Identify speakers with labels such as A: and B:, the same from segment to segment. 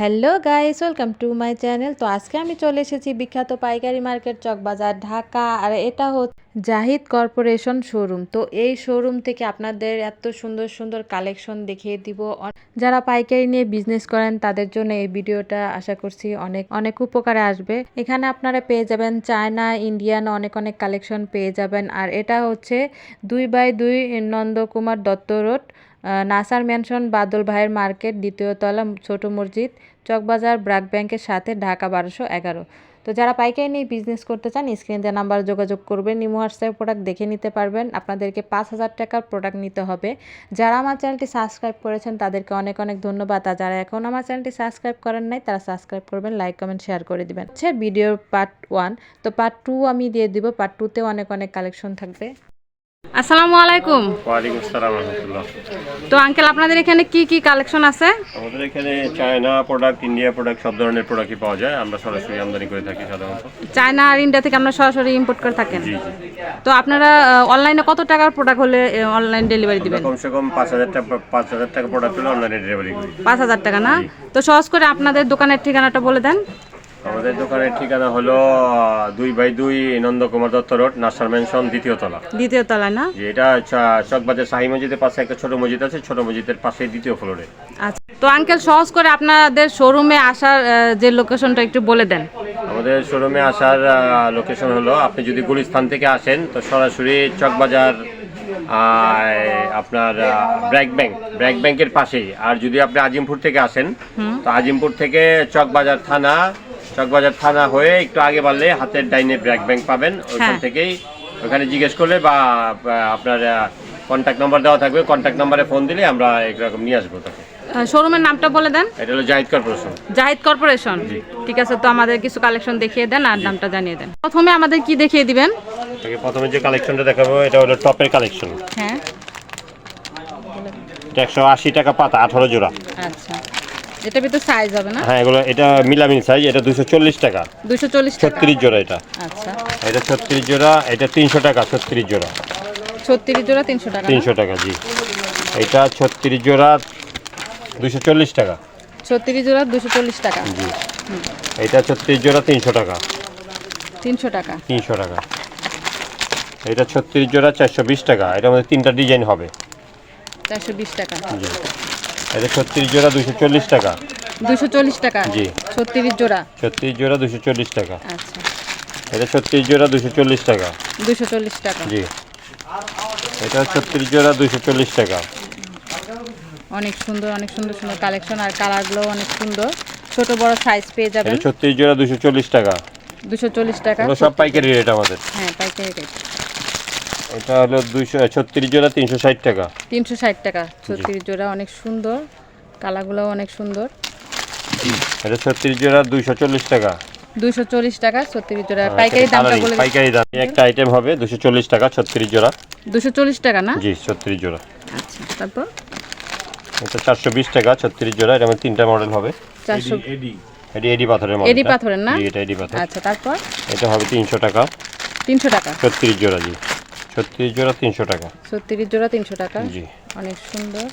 A: Hello guys welcome to my channel তো আজকে আমি চলে এসেছি বিখ্যাত পাইকারি মার্কেট চক বাজার ঢাকা আর এটা হচ্ছে জাহিদ কর্পোরেশন শোরুম তো এই শোরুম থেকে আপনাদের এত সুন্দর সুন্দর কালেকশন দেখিয়ে দিব যারা পাইকারি নিয়ে বিজনেস করেন তাদের জন্য এই ভিডিওটা আশা করছি অনেক অনেক উপকারে আসবে এখানে আপনারা পেয়ে যাবেন চায়না ইন্ডিয়ান অনেক অনেক কালেকশন পেয়ে যাবেন আর এটা হচ্ছে দুই বাই দুই নন্দকুমার দত্ত রোড নাসার ম্যানশন বাদল ভাইয়ের মার্কেট দ্বিতীয় তলা ছোট মসজিদ চকবাজার ব্রাক ব্যাংকের সাথে ঢাকা বারোশো এগারো তো যারা পাইকারি নিয়ে বিজনেস করতে চান স্ক্রিনে দেওয়া নাম্বার যোগাযোগ করবেন নিমো হোয়াটসঅ্যাপ প্রোডাক্ট দেখে নিতে পারবেন আপনাদেরকে পাঁচ হাজার টাকার প্রোডাক্ট নিতে হবে যারা আমার চ্যানেলটি সাবস্ক্রাইব করেছেন তাদেরকে অনেক অনেক ধন্যবাদ আর যারা এখন আমার চ্যানেলটি সাবস্ক্রাইব করেন নাই তারা সাবস্ক্রাইব করবেন লাইক কমেন্ট শেয়ার করে দেবেন হচ্ছে ভিডিওর পার্ট ওয়ান তো পার্ট টু আমি দিয়ে দিব পার্ট টুতে অনেক অনেক কালেকশন থাকবে আসসালামু আলাইকুম
B: ওয়ালাইকুম আসসালাম রাহমাতুল্লাহ
A: তো আঙ্কেল আপনাদের এখানে কি কি কালেকশন আছে
B: আমাদের এখানে চায়না প্রোডাক্ট ইন্ডিয়া প্রোডাক্ট সব ধরনের প্রোডাক্টই পাওয়া যায় আমরা সরাসরি আমদানি করে থাকি সাধারণত
A: চায়না আর ইন্ডিয়া থেকে আমরা সরাসরি ইম্পোর্ট করে থাকেন তো আপনারা অনলাইনে কত টাকার প্রোডাক্ট হলে অনলাইন ডেলিভারি
B: দিবেন কমসে কম 5000 টাকা 5000 টাকা প্রোডাক্ট হলে অনলাইনে ডেলিভারি করি
A: 5000 টাকা না তো সহজ করে আপনাদের দোকানের ঠিকানাটা বলে দেন
B: আমাদের দোকানের ঠিকানা হলো দুই বাই দুই নন্দকুমার দত্ত রোড নাসার মেনশন দ্বিতীয় তলা
A: দ্বিতীয় তলা না
B: এটা চকবাজার শাহী মসজিদের পাশে একটা ছোট মসজিদ আছে ছোট মসজিদের পাশে দ্বিতীয় ফ্লোরে
A: আচ্ছা তো আঙ্কেল সহজ করে আপনাদের শোরুমে আসার যে লোকেশনটা একটু বলে দেন
B: আমাদের শোরুমে আসার লোকেশন হলো আপনি যদি গুলিস্থান থেকে আসেন তো সরাসরি চকবাজার আপনার ব্র্যাক ব্যাংক ব্র্যাক ব্যাংকের পাশেই আর যদি আপনি আজিমপুর থেকে আসেন তো আজিমপুর থেকে চকবাজার থানা চকবাজার থানা হয়ে একটু আগে বাড়লে হাতের ডাইনে ব্র্যাক ব্যাংক পাবেন ওইখান হ্যাঁ। থেকেই ওখানে জিজ্ঞেস করলে বা আপনার কন্ট্যাক্ট নাম্বার দেওয়া থাকবে কন্ট্যাক্ট নাম্বারে ফোন দিলে আমরা এরকম নিয়ে আসবো
A: তাকে শোরুমের নামটা বলে দেন
B: এটা হলো জাহিদ কর্পোরেশন
A: জাহিদ কর্পোরেশন ঠিক আছে তো আমাদের কিছু কালেকশন দেখিয়ে দেন আর নামটা জানিয়ে দেন প্রথমে আমাদের কি দেখিয়ে দিবেন
B: প্রথমে যে কালেকশনটা দেখাবো এটা হলো টপের কালেকশন হ্যাঁ একশো আশি টাকা পাতা আঠারো জোড়া
A: আচ্ছা এটা ভিতর সাইজ হবে
B: না হ্যাঁ এগুলো এটা মিলামিল সাইজ এটা 240 টাকা 240 টাকা 36 জোড়া এটা আচ্ছা এটা 36 জোড়া এটা 300 টাকা 36 জোড়া
A: 36 জোড়া 300 টাকা
B: 300 টাকা জি এটা 36 জোড়া 240 টাকা
A: 36 জোড়া 240 টাকা
B: জি এটা 36 জোড়া 300 টাকা 300 টাকা 300 টাকা এটা 36 জোড়া 420 টাকা এটা আমাদের তিনটা ডিজাইন হবে
A: 420 টাকা
B: জি এটা ছত্রিশ জোড়া দুশো চল্লিশ টাকা
A: দুশো চল্লিশ টাকা জি ছত্রিশ জোড়া
B: ছত্রিশ জোড়া দুশো চল্লিশ টাকা আচ্ছা এটা ছত্রিশ জোড়া দুশো চল্লিশ টাকা
A: দুশো চল্লিশ টাকা
B: জি এটা ছত্রিশ জোড়া দুশো চল্লিশ টাকা
A: অনেক সুন্দর অনেক সুন্দর সুন্দর কালেকশন আর কালারগুলো অনেক সুন্দর ছোট বড় সাইজ পেয়ে
B: যাবেন ছত্রিশ জোড়া দুশো চল্লিশ টাকা
A: দুশো চল্লিশ টাকা
B: সব পাইকারি রেট আমাদের
A: হ্যাঁ পাইকারি রেট
B: এটা হলো 200 36 জোড়া 360 টাকা
A: 360 টাকা 36 জোড়া অনেক সুন্দর কালাগুলোও অনেক সুন্দর
B: এটা 36 জোড়া 240 টাকা
A: 240 টাকা 36 জোড়া হ্যাঁ, পাইকারি দামটা বলে পাইকারি
B: দাম একটা আইটেম হবে 240 টাকা 36 জোড়া
A: 240 টাকা না
B: জি 36 জোড়া
A: আচ্ছা তারপর
B: এটা 420 টাকা 36 জোড়া এরকম তিনটা মডেল হবে 400 এডি এডি এডি পাথরের
A: মডেল এডি পাথরের না এটা এডি পাথর আচ্ছা তারপর
B: এটা হবে 300 টাকা 300 টাকা 36 জোড়া জি ছত্রিশ জোড়া তিনশো টাকা
A: ছত্রিশ জোড়া তিনশো টাকা
B: জি অনেক সুন্দর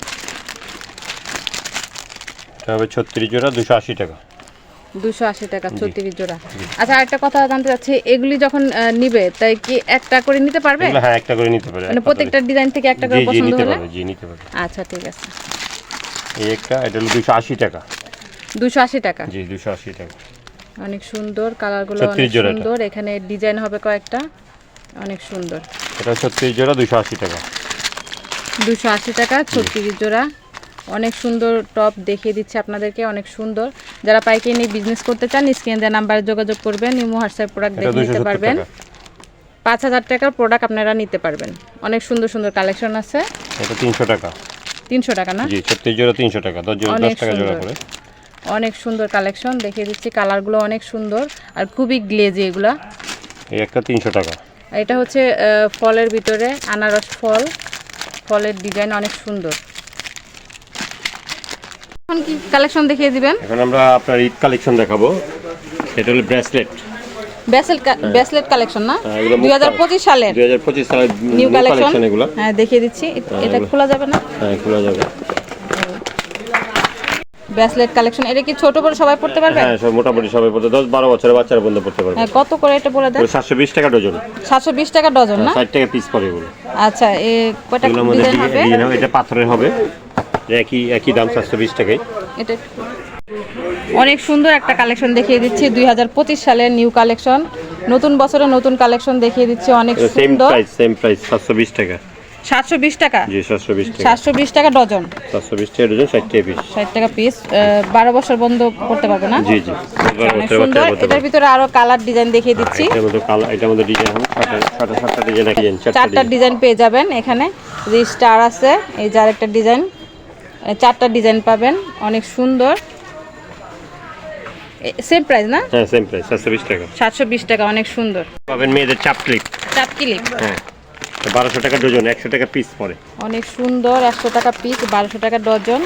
B: ছত্রিশ জোড়া দুশো আশি টাকা
A: দুশো আশি টাকা ছত্রিশ জোড়া আচ্ছা কথা জানতে চাচ্ছি এগুলি যখন নিবে তাই কি একটা করে নিতে পারবে
B: হ্যাঁ একটা করে নিতে পারবে
A: মানে প্রত্যেকটা ডিজাইন থেকে
B: একটা করে পছন্দ হলে
A: জি নিতে পারবে আচ্ছা ঠিক আছে
B: এই একটা এটা হলো দুশো আশি টাকা
A: দুশো আশি টাকা
B: জি দুশো আশি টাকা
A: অনেক সুন্দর কালারগুলো অনেক সুন্দর এখানে ডিজাইন হবে কয়েকটা অনেক সুন্দর
B: এটা 36 জোড়া দুশো আশি টাকা
A: 280 টাকা 36 জোড়া অনেক সুন্দর টপ দেখিয়ে দিচ্ছে আপনাদেরকে অনেক সুন্দর যারা পাইকারি নিয়ে বিজনেস করতে চান স্ক্রিনে দেওয়া নাম্বারে যোগাযোগ করবেন ইমো হোয়াটসঅ্যাপ প্রোডাক্ট দেখে নিতে পারবেন পাঁচ হাজার টাকার প্রোডাক্ট আপনারা নিতে পারবেন অনেক সুন্দর সুন্দর কালেকশন আছে
B: এটা তিনশো টাকা তিনশো টাকা না জি 36 জোড়া তিনশো টাকা 10 জোড়া 10 টাকা জোড়া করে
A: অনেক সুন্দর কালেকশন দেখিয়ে দিচ্ছি কালারগুলো অনেক সুন্দর আর খুবই গ্লেজি এগুলা
B: এই একটা তিনশো টাকা
A: এটা হচ্ছে ফলের ভিতরে আনারস ফল ফলের ডিজাইন অনেক সুন্দর এখন কি কালেকশন দেখিয়ে দিবেন
B: এখন আমরা আপনার ঈদ কালেকশন দেখাবো সেটা হলো ব্রেসলেট
A: ব্রেসলেট ব্রেসলেট কালেকশন না 2025 হ্যাঁ, সালের
B: 2025 সালের
A: নিউ কালেকশন এগুলো হ্যাঁ দেখিয়ে দিচ্ছি এটা হ্যাঁ, খোলা যাবে না
B: হ্যাঁ খোলা যাবে
A: ব্রেসলেট কালেকশন এটা কি ছোট বড় সবাই পড়তে
B: পারবে হ্যাঁ সব মোটামুটি সবাই পড়তে 10 12 বছরের বাচ্চারা বন্ধু পড়তে
A: পারবে হ্যাঁ কত করে এটা
B: বলে দেন 720 টাকা ডজন
A: 720 টাকা ডজন
B: না 60 হ্যাঁ, টাকা পিস পড়ে
A: এগুলো আচ্ছা এ
B: কয়টা ডিজাইন হবে এটা পাথরের হবে একই একই দাম 720 টাকায় এটা
A: অনেক সুন্দর একটা কালেকশন দেখিয়ে দিচ্ছি 2025 সালের নিউ কালেকশন নতুন বছরে নতুন কালেকশন দেখিয়ে দিচ্ছি অনেক সুন্দর
B: সেম প্রাইস সেম প্রাইস 720 টাকা
A: সাতশো বিশ টাকা
B: জি সাতশো টাকা
A: সাতশো টাকা ডজন
B: সাতশো টাকা ডজন ষাট টাকা পিস
A: ষাট টাকা পিস বারো বছর বন্ধ করতে পারবে না জি জি সুন্দর এটার ভিতরে আরো কালার ডিজাইন দেখিয়ে দিচ্ছি
B: হ্যাঁ, এটার মধ্যে ডিজাইন ডিজাইন
A: চারটা ডিজাইন পেয়ে যাবেন এখানে যে স্টার আছে এই যার একটা ডিজাইন চারটা ডিজাইন পাবেন অনেক সুন্দর সেম প্রাইস না
B: হ্যাঁ সেম প্রাইস 720 টাকা
A: 720 টাকা অনেক সুন্দর
B: পাবেন মেয়েদের চাপ ক্লিপ চাপ ক্লিপ হ্যাঁ আচ্ছা, বারোশো টাকা ডজন একশো টাকা পিস পড়ে
A: অনেক সুন্দর একশো টাকা পিস বারোশো টাকা ডজন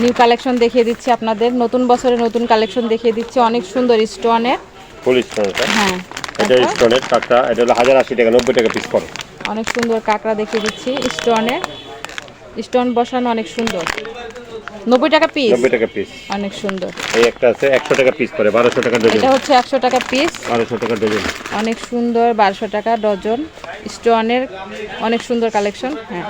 A: নিউ কালেকশন দেখিয়ে দিচ্ছি আপনাদের নতুন বছরে নতুন কালেকশন দেখিয়ে দিচ্ছি অনেক সুন্দর স্টোনের ফুল স্টোনের হ্যাঁ
B: এটা স্টোনের কাকড়া এটা হলো টাকা 90 টাকা পিস পড়ে
A: অনেক সুন্দর কাঁকড়া দেখিয়ে দিচ্ছি স্টোনের স্টোন বসানো অনেক সুন্দর 90 টাকা পিস 90 টাকা পিস অনেক সুন্দর
B: এই একটা আছে 100 টাকা পিস 1200 টাকা ডজন
A: এটা হচ্ছে 100 টাকা পিস
B: 1200 টাকা ডজন
A: অনেক সুন্দর 1200 টাকা ডজন স্টোনের অনেক সুন্দর কালেকশন হ্যাঁ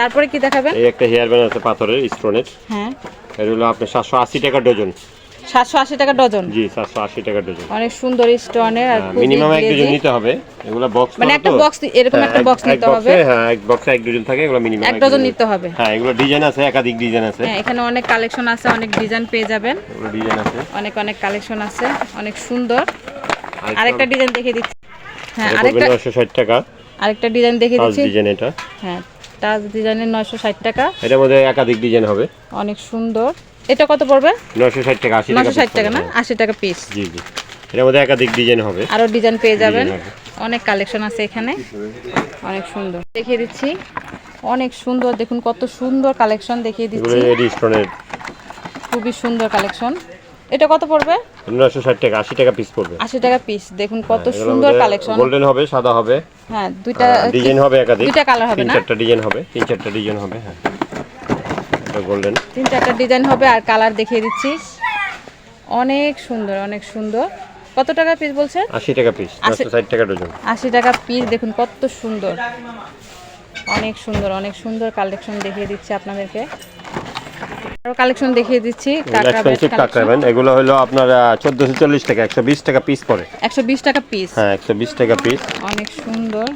A: তারপরে কি দেখাবেন
B: এই একটা হেয়ার ব্যান্ড আছে পাথরের স্টোনের হ্যাঁ এর হলো আপনার 780 টাকা ডজন
A: সাতশো আশি টাকা ডজন
B: জি টাকা
A: ডজন অনেক সুন্দর স্টোনের
B: আর মিনিমাম হ্যাঁ, এক ডজন নিতে হবে
A: এগুলো বক্স মানে একটা বক্স এরকম হ্যাঁ, একটা বক্স হ্যাঁ, নিতে
B: হবে হ্যাঁ এক বক্সে এক ডজন থাকে
A: এগুলো মিনিমাম এক ডজন
B: নিতে হবে হ্যাঁ এগুলো ডিজাইন আছে একাধিক ডিজাইন
A: আছে হ্যাঁ এখানে অনেক কালেকশন আছে অনেক ডিজাইন পেয়ে যাবেন
B: এগুলো ডিজাইন আছে
A: অনেক অনেক কালেকশন আছে অনেক সুন্দর আরেকটা ডিজাইন দেখিয়ে দিচ্ছি
B: হ্যাঁ আরেকটা 960 টাকা
A: আরেকটা ডিজাইন দেখিয়ে
B: দিচ্ছি ডিজাইন এটা
A: হ্যাঁ টাচ ডিজাইনের 960 টাকা
B: মধ্যে একাধিক ডিজাইন হবে
A: অনেক সুন্দর এটা কত পড়বে 960 টাকা 80 টাকা 960 টাকা না 80 টাকা পিস
B: জি জি এর মধ্যে একাধিক ডিজাইন হবে
A: আরো ডিজাইন পেয়ে যাবেন অনেক কালেকশন আছে এখানে অনেক সুন্দর দেখিয়ে দিচ্ছি অনেক সুন্দর দেখুন কত সুন্দর কালেকশন দেখিয়ে দিচ্ছি খুবই সুন্দর কালেকশন এটা কত পড়বে
B: 960 টাকা 80 টাকা পিস
A: পড়বে 80 টাকা পিস দেখুন হ্যাঁ, কত সুন্দর কালেকশন
B: গোল্ডেন হবে সাদা হবে হ্যাঁ দুইটা ডিজাইন হবে একাধিক দুইটা কালার হবে না তিন চারটা ডিজাইন হবে তিন চারটা ডিজাইন হবে হ্যাঁ গোল্ডেন
A: তিন চারটা ডিজাইন হবে আর কালার দেখিয়ে দিচ্ছি অনেক সুন্দর অনেক সুন্দর কত টাকা পিস বলছেন আশি টাকা পিস ষাট টাকা ডজন আশি টাকা পিস দেখুন কত সুন্দর অনেক সুন্দর অনেক সুন্দর কালেকশন দেখিয়ে দিচ্ছি আপনাদেরকে আরো কালেকশন দেখিয়ে দিচ্ছি
B: কাকরাবেন এগুলো হলো আপনার 1440 টাকা 120 টাকা পিস পড়ে
A: 120 টাকা পিস
B: হ্যাঁ 120 টাকা পিস
A: অনেক সুন্দর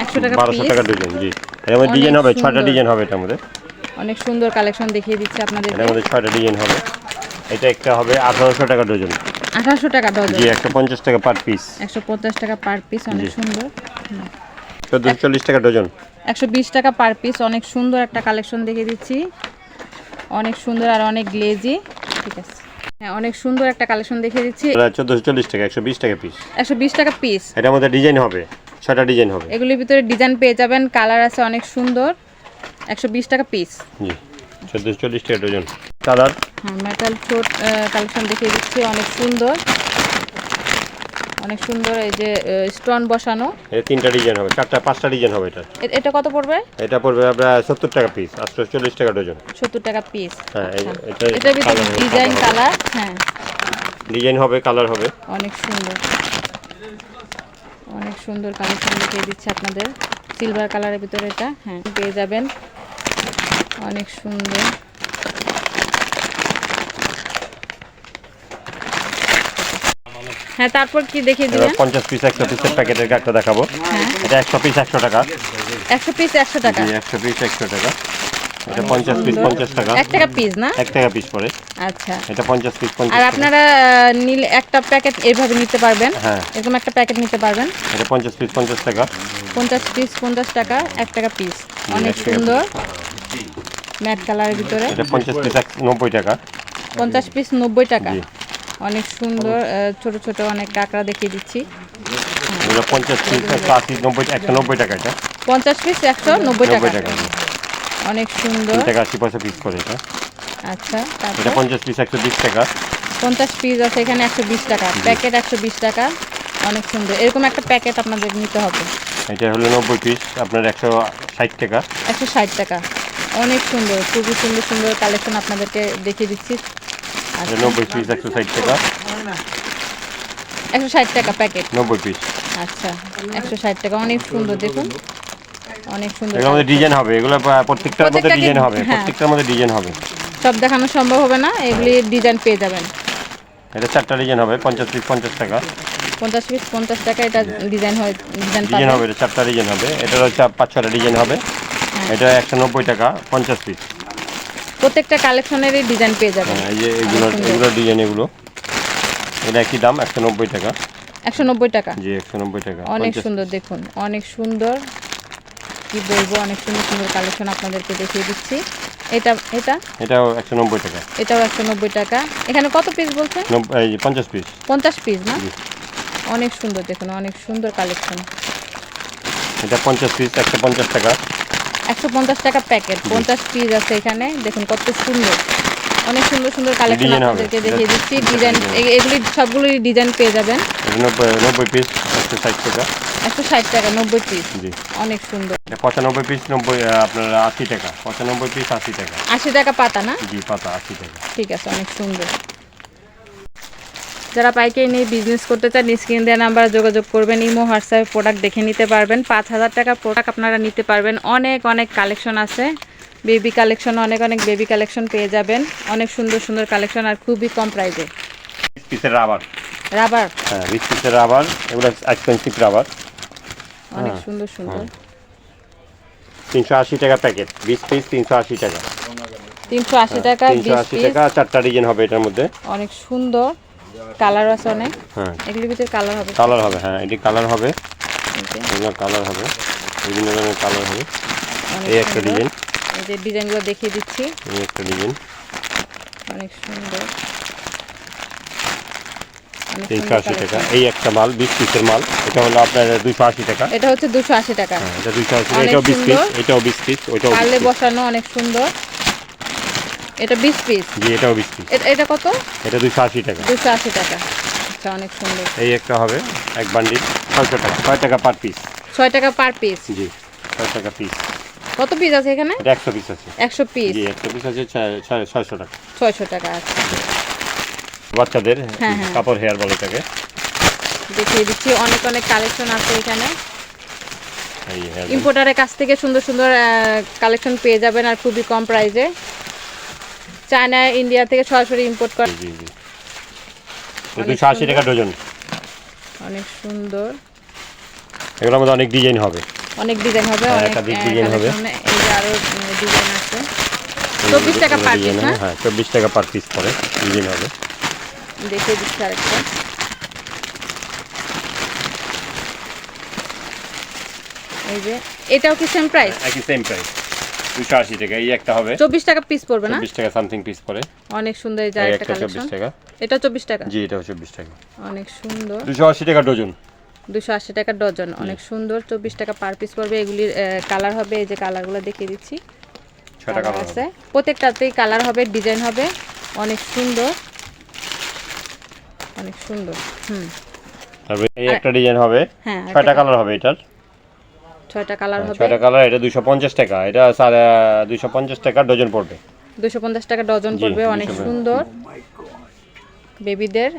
A: 100 টাকা পিস
B: 1200 টাকা ডিজাইন জি এর মধ্যে ডিজাইন হবে 6টা ডিজাইন হবে এটার মধ্যে
A: অনেক সুন্দর কালেকশন দেখিয়ে দিচ্ছি আপনাদের
B: এর মধ্যে ছয়টা ডিজাইন হবে এটা একটা হবে 1800 টাকা ডজন
A: 1800 টাকা ডজন
B: জি 150 টাকা পার পিস
A: 150 টাকা পার পিস অনেক সুন্দর
B: 1440 টাকা ডজন
A: 120 টাকা পার পিস অনেক সুন্দর একটা কালেকশন দেখিয়ে দিচ্ছি অনেক সুন্দর আর অনেক গ্লেজি ঠিক আছে হ্যাঁ অনেক সুন্দর একটা কালেকশন দেখিয়ে দিচ্ছি
B: 1440 টাকা 120 টাকা পিস
A: 120 টাকা পিস
B: এটার মধ্যে ডিজাইন হবে ছটা ডিজাইন
A: হবে এগুলির ভিতরে ডিজাইন পেয়ে যাবেন কালার আছে অনেক সুন্দর একশো বিশ টাকা পিস
B: জি চোদ্দোশো চল্লিশ টাকা ডজন
A: দাদার মেটাল ফ্লোট কালেকশন দেখিয়ে দিচ্ছি অনেক সুন্দর অনেক সুন্দর এই যে স্টোন বসানো
B: এই তিনটা ডিজাইন হবে চারটা পাঁচটা ডিজাইন হবে এটা এটা কত পড়বে এটা পড়বে আপনার 70 টাকা পিস 840 টাকা ডজন
A: 70 টাকা পিস হ্যাঁ আচ্ছা। এটা এটা ডিজাইন কালার হ্যাঁ
B: ডিজাইন হবে কালার হবে
A: অনেক সুন্দর অনেক সুন্দর কালেকশন দেখিয়ে দিচ্ছে আপনাদের সিলভার কালারের ভিতরে এটা হ্যাঁ পেয়ে যাবেন অনেক সুন্দর হ্যাঁ তারপর কি দেখিয়ে দিবেন
B: 50 পিস 100 পিসের প্যাকেটের কার্ডটা দেখাবো হ্যাঁ। এটা 100 পিস 100 টাকা
A: 100 পিস 100 টাকা
B: জি 100 পিস 100 টাকা এটা 50 পিস 50 টাকা
A: 1 টাকা পিস না
B: 1 টাকা পিস পড়ে আচ্ছা এটা 50 পিস
A: 50 আর আপনারা নিলে একটা প্যাকেট এইভাবে নিতে পারবেন হ্যাঁ এরকম একটা প্যাকেট নিতে পারবেন
B: এটা 50 পিস 50 টাকা
A: 50 পিস 50 টাকা 1 টাকা পিস অনেক সুন্দর ম্যাট কালারের ভিতরে
B: এটা 50 পিস 90 টাকা
A: 50 পিস 90 টাকা অনেক সুন্দর ছোট ছোট অনেক কাঁকড়া দেখিয়ে দিচ্ছি
B: এটা 50 পিস 80 90 190 টাকা এটা
A: 50 পিস 190 টাকা অনেক সুন্দর
B: টাকা আশি পয়সা পিস করে এটা আচ্ছা এটা পঞ্চাশ পিস একশো বিশ টাকা
A: পঞ্চাশ পিস আছে এখানে একশো বিশ টাকা প্যাকেট একশো বিশ টাকা অনেক সুন্দর এরকম একটা প্যাকেট আপনাদের নিতে হবে
B: এটা হলো নব্বই পিস আপনার একশো ষাট টাকা
A: একশো ষাট টাকা অনেক সুন্দর খুবই সুন্দর সুন্দর কালেকশন আপনাদেরকে দেখিয়ে দিচ্ছি
B: নব্বই পিস একশো ষাট টাকা
A: একশো ষাট টাকা প্যাকেট নব্বই পিস আচ্ছা একশো ষাট টাকা অনেক সুন্দর দেখুন অনেক সুন্দর
B: এগুলোর ডিজাইন হবে এগুলো প্রত্যেকটার মধ্যে ডিজাইন হবে হ্যাঁ। প্রত্যেকটার মধ্যে ডিজাইন হবে
A: সব দেখানো সম্ভব হবে না এগুলি ডিজাইন পেয়ে যাবেন
B: এটা চারটা ডিজাইন হবে পঞ্চাশ পিস পঞ্চাশ টাকা
A: পঞ্চাশ পিস পঞ্চাশ টাকা এটা ডিজাইন হয়
B: ডিজাইন ডিজাইন হবে এটা চারটা ডিজাইন হবে এটা হচ্ছে পাঁচ ছটা ডিজাইন হবে হ্যাঁ। এটা একশো নব্বই টাকা পঞ্চাশ পিস
A: প্রত্যেকটা কালেকশনেরই ডিজাইন পেয়ে যাবেন
B: হ্যাঁ, এই যে এগুলো এগুলো ডিজাইন এগুলো এটা একই দাম একশো নব্বই টাকা
A: একশো নব্বই টাকা
B: জি নব্বই টাকা
A: অনেক সুন্দর দেখুন অনেক সুন্দর কি বলবো অনেক সুন্দর সুন্দর কালেকশন আপনাদেরকে দেখিয়ে দিচ্ছি এটা এটা
B: এটাও 190 টাকা
A: এটাও 190 টাকা এখানে কত পিস বলছে 50 পিস 50 পিস না অনেক সুন্দর দেখুন অনেক সুন্দর কালেকশন
B: এটা 50 পিস 150 টাকা
A: 150 টাকা প্যাকেট 50 পিস আছে এখানে দেখুন কত সুন্দর অনেক সুন্দর সুন্দর কালেকশন আপনাদেরকে দেখিয়ে দিচ্ছি ডিজাইন এগুলি সবগুলোই ডিজাইন পেয়ে যাবেন
B: নব্বই পিস একশো ষাট টাকা
A: একশো ষাট টাকা নব্বই পিস অনেক
B: সুন্দর পঁচানব্বই পিস নব্বই আপনার আশি টাকা পঁচানব্বই পিস আশি
A: টাকা আশি টাকা পাতা না জি
B: পাতা আশি টাকা
A: ঠিক আছে অনেক সুন্দর যারা পাইকারি নিয়ে বিজনেস করতে চান স্ক্রিন দেওয়া নাম্বারে যোগাযোগ করবেন ইমো হোয়াটসঅ্যাপে প্রোডাক্ট দেখে নিতে পারবেন পাঁচ হাজার টাকা প্রোডাক্ট আপনারা নিতে পারবেন অনেক অনেক কালেকশন আছে বেবি কালেকশন অনেক অনেক বেবি কালেকশন পেয়ে যাবেন অনেক সুন্দর সুন্দর কালেকশন আর খুবই কম প্রাইসে পিসের রাবার রাবার
B: হ্যাঁ বিশ পিসের রাবার এগুলো এক্সপেন্সিভ রাবার
A: অনেক হ্যাঁ। সুন্দর সুন্দর হ্যাঁ।
B: তিনশো আশি টাকা প্যাকেট বিশ পিস তিনশো আশি টাকা
A: তিনশো আশি হ্যাঁ, টাকা
B: তিনশো আশি টাকা চারটা ডিজাইন হবে এটার মধ্যে
A: অনেক সুন্দর কালার আছে অনেক হ্যাঁ এগুলির ভিতরে কালার হবে
B: কালার হবে হ্যাঁ এটি কালার হবে এগুলো কালার হবে বিভিন্ন ধরনের কালার হবে এই একটা ডিজাইন
A: যে ডিজাইনগুলো দেখিয়ে দিচ্ছি একটা ডিজাইন অনেক সুন্দর
B: আশি টাকা এই একটা মাল মাল এটা হলো আপনার দুইশো আশি টাকা
A: এটা হচ্ছে আশি টাকা হ্যাঁ,
B: এটা দুইশো এটাও বিশ পিস
A: বসানো অনেক সুন্দর এটা বিশ এটাও এটা কত
B: এটা দুইশো আশি টাকা
A: দুশো আশি টাকা আচ্ছা, অনেক সুন্দর
B: এই একটা হবে এক ছয়শো টাকা ছয় টাকা পার পিস
A: ছয় টাকা পার পিস
B: জি ছয় টাকা পিস কত পিস আছে এখানে একশো পিস আছে 100 পিস জি পিস আছে 600 টাকা
A: ছয়শো টাকা আছে
B: বাচ্চাদের হ্যাঁ, হ্যাঁ। কাপড় হেয়ার বলে থাকে
A: দেখিয়ে দিচ্ছি অনেক অনেক কালেকশন আছে এখানে ইম্পোর্টারের কাছ থেকে সুন্দর সুন্দর কালেকশন পেয়ে যাবেন আর খুবই কম প্রাইসে চায়না ইন্ডিয়া থেকে সরাসরি ইম্পোর্ট করে
B: দুশো আশি টাকা ডজন
A: অনেক সুন্দর
B: এগুলোর মধ্যে অনেক ডিজাইন হবে
A: অনেক ডিজাইন হবে
B: হ্যাঁ, অনেক ডিজাইন হবে
A: এই যে আরো ডিজাইন আছে 24 টাকা পার পিস না
B: হ্যাঁ 24 টাকা পার পিস পড়ে ডিজাইন হবে
A: দেখে দিচ্ছি আরেকটা এই যে এটাও কি সেম প্রাইস
B: হ্যাঁ, একই সেম প্রাইস টাকা
A: এই একটা হবে টাকা পিস পড়বে না
B: টাকা সামথিং পিস পড়ে
A: অনেক সুন্দর এই যে এটা টাকা জি এটাও টাকা অনেক সুন্দর ডজন দুশো আশি টাকা ডজন অনেক সুন্দর চব্বিশ টাকা পার পিস পড়বে এগুলির কালার হবে এই যে কালারগুলো দেখিয়ে দিচ্ছি কালার আছে প্রত্যেকটাতেই কালার হবে ডিজাইন হবে অনেক সুন্দর অনেক সুন্দর হুম
B: এই একটা ডিজাইন হবে হ্যাঁ ছয়টা কালার হবে এটার ছয়টা কালার হ্যাঁ, হবে ছয়টা কালার এটা 250 টাকা এটা 250 টাকা ডজন পড়বে
A: 250 টাকা ডজন পড়বে অনেক সুন্দর বেবিদের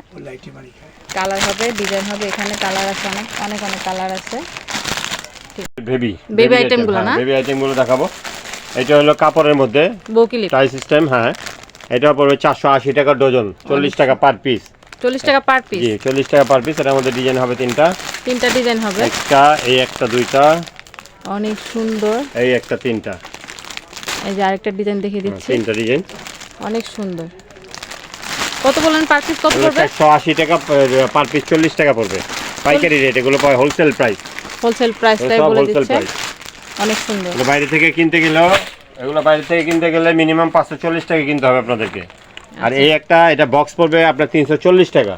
A: কালার হবে ডিজাইন হবে এখানে কালার আছে অনেক অনেক অনেক কালার আছে বেবি বেবি গুলো
B: হ্যাঁ, না বেবি গুলো দেখাবো এটা হলো কাপড়ের মধ্যে বকিলি টাই সিস্টেম হ্যাঁ এটা পড়বে চারশো আশি টাকা ডজন চল্লিশ টাকা পার পিস চল্লিশ টাকা পার পিস জি চল্লিশ টাকা পার পিস এটার মধ্যে ডিজাইন হবে তিনটা
A: তিনটা ডিজাইন হবে
B: একটা এই একটা দুইটা
A: অনেক সুন্দর
B: এই একটা তিনটা
A: এই যে আরেকটা ডিজাইন দেখিয়ে হ্যাঁ, দিচ্ছি তিনটা ডিজাইন অনেক সুন্দর কত বলেন পার পিস কত পড়বে
B: 180 টাকা পার পিস 40 টাকা পড়বে পাইকারি রেট এগুলো পায় হোলসেল প্রাইস
A: হোলসেল প্রাইসটাই বলে দিচ্ছে অনেক সুন্দর
B: বাইরে থেকে কিনতে গেলেও এগুলো বাইরে থেকে কিনতে গেলে মিনিমাম 540 টাকা কিনতে হবে আপনাদেরকে আর আচ্ছা। এই একটা এটা বক্স পড়বে আপনার 340 টাকা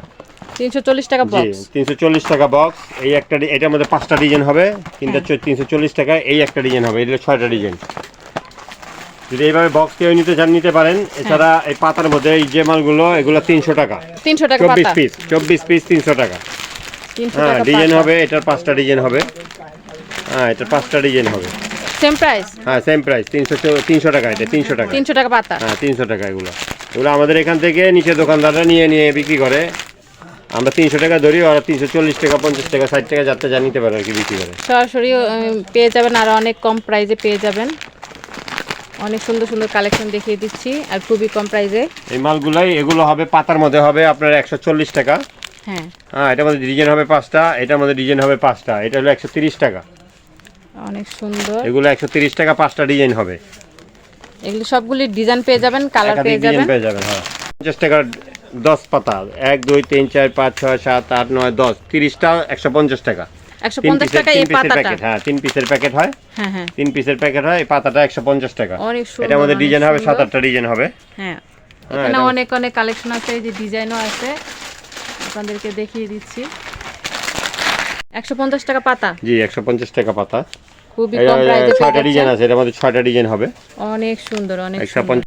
A: 340 টাকা বক্স
B: 340 টাকা বক্স এই একটা এটার মধ্যে পাঁচটা ডিজাইন হবে তিনটা 340 টাকা এই একটা ডিজাইন হবে এটা ছয়টা ডিজাইন যদি এইভাবে বক্স কেউ নিতে চান নিতে পারেন হ্যাঁ। এছাড়া এই পাতার মধ্যে এই যে মালগুলো এগুলো তিনশো টাকা তিনশো টাকা চব্বিশ পিস চব্বিশ পিস তিনশো টাকা হ্যাঁ ডিজাইন হবে এটার পাঁচটা ডিজাইন হবে হ্যাঁ এটার পাঁচটা ডিজাইন হবে সেম প্রাইস হ্যাঁ সেম প্রাইস তিনশো তিনশো টাকা
A: এটা তিনশো টাকা তিনশো টাকা পাতা হ্যাঁ
B: তিনশো টাকা এগুলো এগুলো আমাদের এখান থেকে নিচে দোকানদাররা নিয়ে নিয়ে বিক্রি করে আমরা তিনশো টাকা ধরি ওরা তিনশো চল্লিশ টাকা পঞ্চাশ টাকা ষাট টাকা যাতে জানিতে পারে আর কি বিক্রি
A: করে সরাসরি পেয়ে যাবেন আর অনেক কম প্রাইসে পেয়ে যাবেন অনেক সুন্দর সুন্দর কালেকশন দেখিয়ে দিচ্ছি আর খুবই কম প্রাইসে
B: এই মালগুলাই এগুলো হবে পাতার মধ্যে হবে আপনার একশো চল্লিশ টাকা হ্যাঁ হ্যাঁ এটার মধ্যে ডিজাইন হবে পাঁচটা এটার মধ্যে ডিজাইন হবে পাঁচটা এটা হলো একশো তিরিশ টাকা
A: অনেক সুন্দর
B: এগুলো একশো তিরিশ টাকা পাঁচটা ডিজাইন হবে
A: এগুলো সবগুলি ডিজাইন পেয়ে যাবেন কালার পেয়ে যাবেন পেয়ে যাবেন
B: হ্যাঁ পঞ্চাশ টাকা দশ পাতা এক দুই তিন চার পাঁচ ছয় সাত আট নয় দশ তিরিশটা একশো পঞ্চাশ টাকা
A: 150 টাকা
B: এই পাতাটা হ্যাঁ তিন পিসের প্যাকেট হয় হ্যাঁ হ্যাঁ তিন পিসের প্যাকেট হয় এই পাতাটা 150 টাকা
A: অনেক সুন্দর এটা আমাদের
B: ডিজাইন হবে সাত আটটা ডিজাইন হবে হ্যাঁ,
A: হ্যাঁ এখানে অনেক অনেক কালেকশন আছে এই যে ডিজাইনও আছে আপনাদেরকে দেখিয়ে দিচ্ছি 150 টাকা পাতা
B: জি 150 টাকা পাতা
A: খুবই কম প্রাইসে
B: ছয়টা ডিজাইন আছে এর মধ্যে ছয়টা ডিজাইন হবে
A: অনেক সুন্দর অনেক সুন্দর